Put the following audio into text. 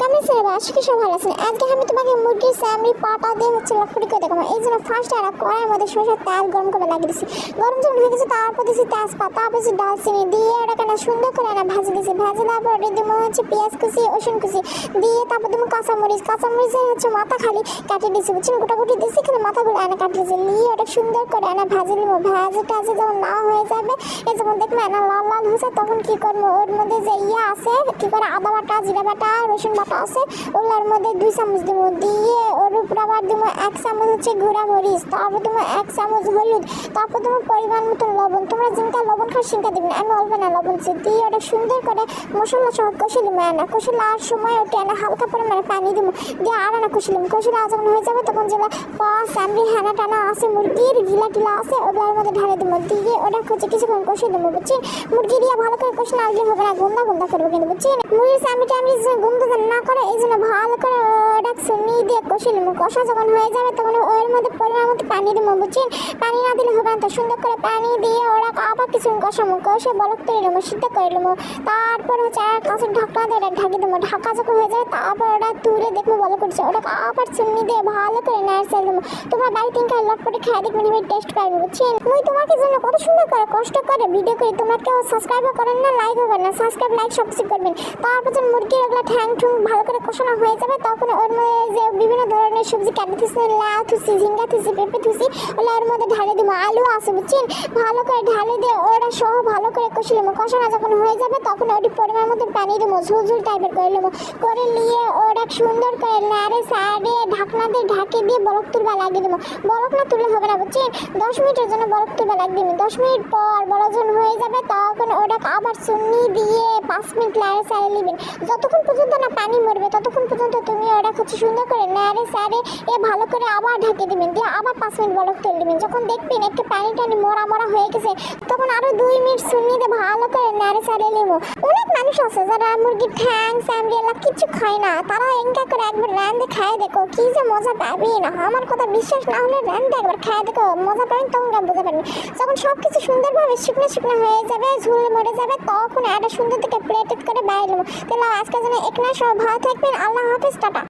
কেমন ছিল আশা কি সব ভালো আছেন। আজকে আমি তোমাকে মুরগির স্যামরি পাটা দিয়ে হচ্ছে লটফটি করে দেখাবো। এই জন্য ফার্স্ট আর কড়াইয়ের মধ্যে সরষের তেল গরম করে লাগিয়ে দিছি। গরম যখন হয়ে গেছে, তারপর দিছি তেজপাতা তারপর ডালচিনি দিয়ে ওটাকে না সুন্দর করে না ভাজি দিছি। ভাজি দেওয়ার পর দিব হচ্ছে পেঁয়াজ কুচি, রসুন কুচি দিয়ে তারপর দিব কাঁচামরিচ। কাঁচামরিচের হচ্ছে মাথা খালি কাটিয়ে দিছি, বুঝছেন? গোটাগুটি দিছি, কিন্তু মাথাগুলো এনে কাটিয়ে দিছি। নিয়ে ওটা সুন্দর করে এনে ভাজি নিব ভাজি টাজি যখন না হয়ে যাবে, এই যেমন দেখবে না লাল লাল হয়েছে তখন কি করব? ওর মধ্যে যে ইয়ে আছে, কি করে আদা বাটা, জিরা বাটা, রসুন বাটা আছে। ওগুলোর মধ্যে দুই চামচ দিব দিয়ে ওর উপর আবার দিব এক চামচ হচ্ছে গুঁড়া মরিচ, তারপর দিব এক চামচ হলুদ, তারপর তোমার পরিমাণ মতো লবণ। তোমরা জিনকা লবণ খাও সিনকা দিবেন আমি অল্প না লবণ দিয়ে ওটা সুন্দর করে মশলা সহ কষে দিব না কষে লার সময় ওটা এনে হালকা পরিমাণে পানি দিব। দিয়ে আর না কষে দিব কষে যখন হয়ে যাবে তখন যেগুলো পাঁচ স্যামরি হ্যানা টানা আছে, মুরগির গিলা টিলা আছে, ওগুলোর মধ্যে ঢালে দিব। দিয়ে ওটা হচ্ছে কিছুক্ষণ কষে দেবো বুঝছেন মুরগি দিয়ে ভালো করে কষে না দিলে হবে না? গুন্দা গুন্দা করব কিন্তু বুঝছেন মুরগির স্যামরি টামরি গুন্দা না করে, এই জন্য ভালো করে ওটা দিয়ে কষে কষা যখন হয়ে যাবে তখন ওর মধ্যে পরিমাণ মতো পানি দেবো, বুঝছেন? পানি না দিলে হবে না সুন্দর করে পানি দিয়ে ওরা আবার কিছু কষাবো। কষে বলক তুলে নেব, সিদ্ধ করে নেব। তারপর হচ্ছে আর কাছে ঢাকনা দিয়ে ঢাকি দেবো। ঢাকা যখন হয়ে যাবে তারপর ওটা তুলে দেখব ভালো করছে। ওটা আবার চুন্নি দিয়ে ভালো করে নাড়ছে দেবো তোমার বাড়ি তিনটা লটপটে খাই দেখবেন আমি টেস্ট পাইবো বুঝছেন? মুই তোমাকে জন্য কত সুন্দর করে কষ্ট করে ভিডিও করি। তোমরা কেউ সাবস্ক্রাইবও করেন না লাইকও করেন না। সাবস্ক্রাইব লাইক সব কিছু করবেন। তারপর যখন মুরগির ওগুলো ঠ্যাং ঠুং ভালো করে কষানো হয়ে যাবে, তখন ওর মধ্যে যে বিভিন্ন ধরনের সবজি কাটি লাউ থুসি, ঝিঙ্গা থুসি, পেঁপে থুসি ওগুলো ওর মধ্যে ঢালে দেবো আলু আছে বুঝছেন? ভালো করে ঢালে দিয়ে ওটা সহ ভালো করে কষে নেব কষানো যখন হয়ে যাবে, তখন ওটি পরিমাণ মতো পানি দেবো ঝুল ঝুল টাইপের করে নেব করে নিয়ে ওটা সুন্দর করে নাড়ে সাইডে ঢাকনা দিয়ে ঢাকে দিয়ে বরফ তুলবা লাগিয়ে দেবো বরফ না তুললে হবে না বুঝছেন? দশ মিনিটের জন্য বরফ তুলবা লাগিয়ে দিবি দশ মিনিট পর বরফ হয়ে যাবে, তখন ওটা আবার চুন্নি দিয়ে পাঁচ মিনিট নাড়ে সাইডে নেবেন। যতক্ষণ পর্যন্ত না পানি মরবে, ততক্ষণ পর্যন্ত তুমি ওটা হচ্ছে সুন্দর করে নাড়ে সাইডে এ ভালো করে আবার ঢাকে দিবেন। দিয়ে আবার পাঁচ মিনিট বরফ তুলে দিবেন। যখন দেখবেন একটু পানি টানি মরা মরা হয়ে গেছে, তখন আরও দুই মিনিট চুন্নি দিয়ে ভালো করে নাড়ে সাইডে নেব। অনেক মানুষ আছে যারা মুরগির ঠ্যাং স্যামরিয়ালা কিছু খায় না। তারা এঙ্কা করে একবার রান্দে খায় দেখো, কি যে মজা পাবি না। আমার কথা বিশ্বাস না হলে রান্দে একবার খায় দেখো, মজা পাবেন তখন বুঝতে পারবেন। যখন সব কিছু সুন্দরভাবে শুকনো শুকনো হয়ে যাবে, ঝুল মরে যাবে, তখন একটা সুন্দর থেকে প্লেটেড করে বাইরে নেব। তাহলে আজকে যেন এক না সব ভালো থাকবেন। আল্লাহ হাফিজ, টাটা।